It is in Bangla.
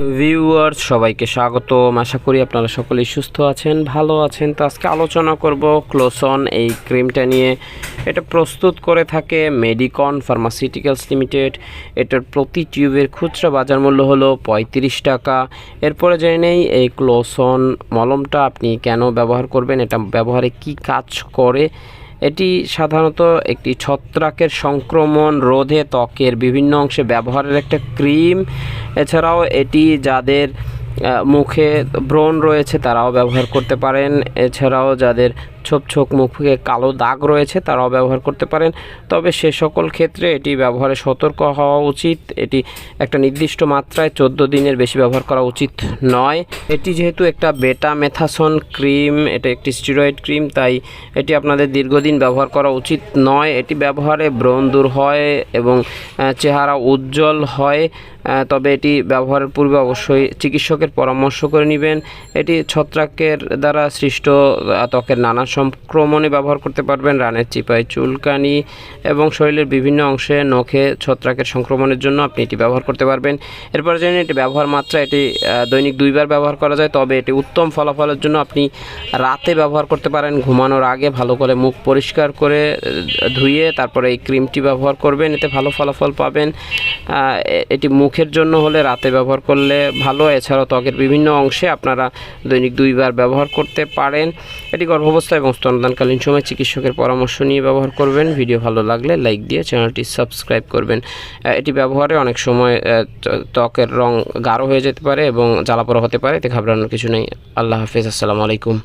ভিউয়ার্স সবাইকে স্বাগতম। আশা করি আপনারা সকলেই সুস্থ আছেন, ভালো আছেন। তো আজকে আলোচনা করব ক্লোসন এই ক্রিমটা নিয়ে। এটা প্রস্তুত করে থাকে মেডিকন ফার্মাসিউটিক্যালস লিমিটেড এটার প্রতি টিউবের খুচরা বাজার মূল্য হলো পঁয়ত্রিশ টাকা। এরপরে জেনে নেই, এই ক্লোসন মলমটা আপনি কেন ব্যবহার করবেন? এটা ব্যবহারে কি কাজ করে? এটি সাধারণত একটি ছত্রাকের সংক্রমণ, রোধে ত্বকের বিভিন্ন অংশে ব্যবহারের একটা ক্রিম। এছাড়াও এটি যাদের মুখে ব্রণ রয়েছে তারাও ব্যবহার করতে পারেন। এছাড়াও যাদের ছোপ ছোপ মুখে কালো দাগ রয়েছে, তারাও ব্যবহার করতে পারেন। তবে সে সকল ক্ষেত্রে এটি ব্যবহারে সতর্ক হওয়া উচিত। এটি একটা নির্দিষ্ট মাত্রায় চোদ্দ দিনের বেশি ব্যবহার করা উচিত নয়। এটি যেহেতু একটা বেটা মেথাসন ক্রিম, এটা একটি স্টিরয়েড ক্রিম, তাই এটি আপনাদের দীর্ঘদিন ব্যবহার করা উচিত নয়। এটি ব্যবহারে ব্রণ দূর হয় এবং চেহারা উজ্জ্বল হয়। তবে এটি ব্যবহারের পূর্বে অবশ্যই চিকিৎসকের পরামর্শ করে নেবেন। এটি ছত্রাকের দ্বারা সৃষ্ট ত্বকের নানা সংক্রমণে ব্যবহার করতে পারবেন রানের চিপায় চুলকানি এবং শরীরের বিভিন্ন অংশে নখে ছত্রাকের সংক্রমণের জন্য আপনি এটি ব্যবহার করতে পারবেন। এরপর জেনে এটি ব্যবহার মাত্রা, এটি দৈনিক দুইবার ব্যবহার করা যায়, তবে এটি উত্তম ফলাফলের জন্য আপনি রাতে ব্যবহার করতে পারেন, ঘুমানোর আগে ভালো করে মুখ পরিষ্কার করে ধুয়ে তারপরে এই ক্রিমটি ব্যবহার করবেন, এতে ভালো ফলাফল পাবেন। এটি মুখের জন্য হলে রাতে ব্যবহার করলে ভালো, এছাড়াও ত্বকের বিভিন্ন অংশে আপনারা দৈনিক দুইবার ব্যবহার করতে পারেন। এটি গর্ভাবস্থা এবং স্তনদানকালীন সময় চিকিৎসকের পরামর্শ নিয়ে ব্যবহার করবেন। ভিডিও ভালো লাগলে লাইক দিয়ে চ্যানেলটি সাবস্ক্রাইব করবেন। এটি ব্যবহারে অনেক সময় ত্বকের রং গাঢ় হয়ে যেতে পারে এবং জ্বালাপোড়া হতে পারে। এতে ঘাবড়ানোর কিছু নেই। আল্লাহ হাফিজ। আসসালামু আলাইকুম।